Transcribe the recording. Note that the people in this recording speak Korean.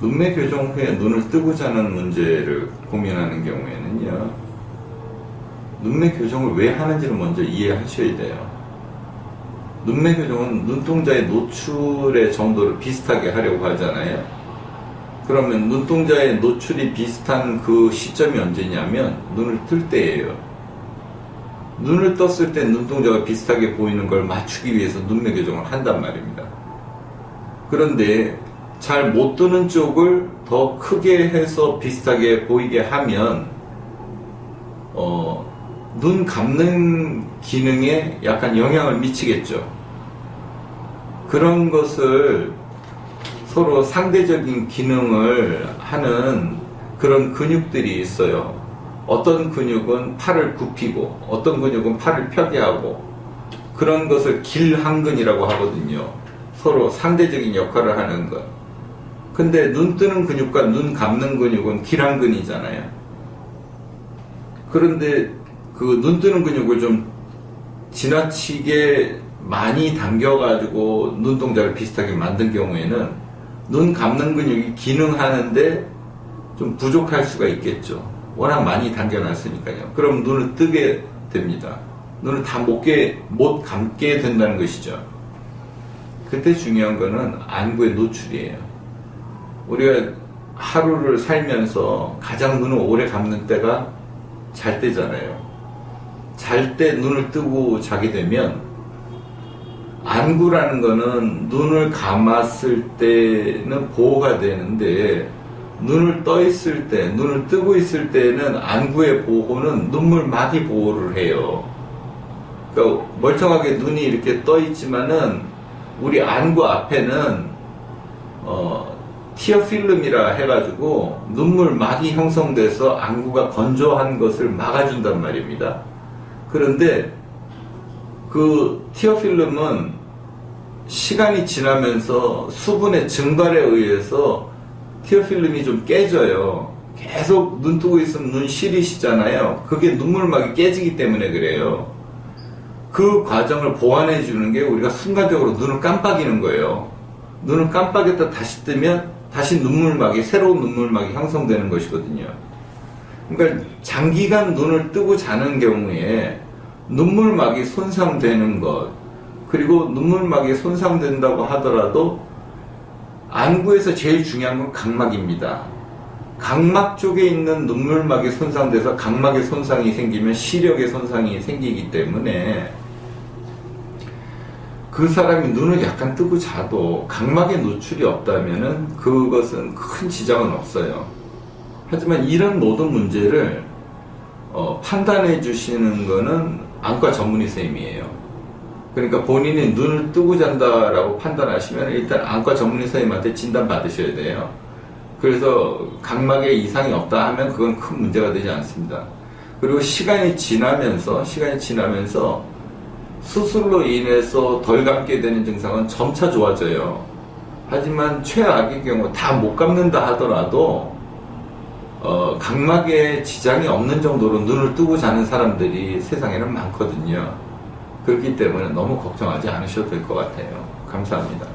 눈매 교정 후에 눈을 뜨고 자는 문제를 고민하는 경우에는요, 눈매 교정을 왜 하는지를 먼저 이해하셔야 돼요. 눈매 교정은 눈동자의 노출의 정도를 비슷하게 하려고 하잖아요. 그러면 눈동자의 노출이 비슷한 그 시점이 언제냐면 눈을 뜰 때예요. 눈을 떴을 때 눈동자가 비슷하게 보이는 걸 맞추기 위해서 눈매 교정을 한단 말입니다. 그런데 잘못 뜨는 쪽을 더 크게 해서 비슷하게 보이게 하면 어, 눈 감는 기능에 약간 영향을 미치겠죠. 그런 것을 서로 상대적인 기능을 하는 그런 근육들이 있어요. 어떤 근육은 팔을 굽히고, 어떤 근육은 팔을 펴게 하고, 그런 것을 길한근이라고 하거든요. 서로 상대적인 역할을 하는 것. 근데 눈 뜨는 근육과 눈 감는 근육은 길한근이잖아요. 그런데 그 눈 뜨는 근육을 좀 지나치게 많이 당겨가지고 눈동자를 비슷하게 만든 경우에는 눈 감는 근육이 기능하는데 좀 부족할 수가 있겠죠. 워낙 많이 당겨놨으니까요. 그럼 눈을 뜨게 됩니다. 눈을 다 못, 깨, 못 감게 된다는 것이죠. 그때 중요한 거는 안구의 노출이에요. 우리가 하루를 살면서 가장 눈을 오래 감는 때가 잘 때잖아요. 잘 때 눈을 뜨고 자게 되면 안구라는 거는 눈을 감았을 때는 보호가 되는데 눈을 떠 있을 때, 눈을 뜨고 있을 때는 안구의 보호는 눈물막이 보호를 해요. 그러니까 멀쩡하게 눈이 이렇게 떠 있지만은 우리 안구 앞에는 어, 티어 필름이라 해가지고 눈물 막이 형성돼서 안구가 건조한 것을 막아준단 말입니다. 그런데 그 티어 필름은 시간이 지나면서 수분의 증발에 의해서 티어 필름이 좀 깨져요. 계속 눈 뜨고 있으면 눈 시리시잖아요. 그게 눈물막이 깨지기 때문에 그래요. 그 과정을 보완해 주는 게 우리가 순간적으로 눈을 깜빡이는 거예요. 눈을 깜빡였다 다시 뜨면 다시 눈물막이 새로운 눈물막이 형성되는 것이거든요. 그러니까 장기간 눈을 뜨고 자는 경우에 눈물막이 손상되는 것 그리고 눈물막이 손상된다고 하더라도 안구에서 제일 중요한 건 각막입니다. 각막 쪽에 있는 눈물막이 손상돼서 각막에 손상이 생기면 시력에 손상이 생기기 때문에 그 사람이 눈을 약간 뜨고 자도 각막에 노출이 없다면은 그것은 큰 지장은 없어요. 하지만 이런 모든 문제를 어, 판단해 주시는 거는 안과 전문의 선생님이에요. 그러니까 본인이 눈을 뜨고 잔다라고 판단하시면 일단 안과 전문의 선생님한테 진단 받으셔야 돼요. 그래서 각막에 이상이 없다 하면 그건 큰 문제가 되지 않습니다. 그리고 시간이 지나면서 시간이 지나면서 수술로 인해서 덜 감게 되는 증상은 점차 좋아져요. 하지만 최악의 경우 다 못 감는다 하더라도 어, 각막에 지장이 없는 정도로 눈을 뜨고 자는 사람들이 세상에는 많거든요. 그렇기 때문에 너무 걱정하지 않으셔도 될 것 같아요. 감사합니다.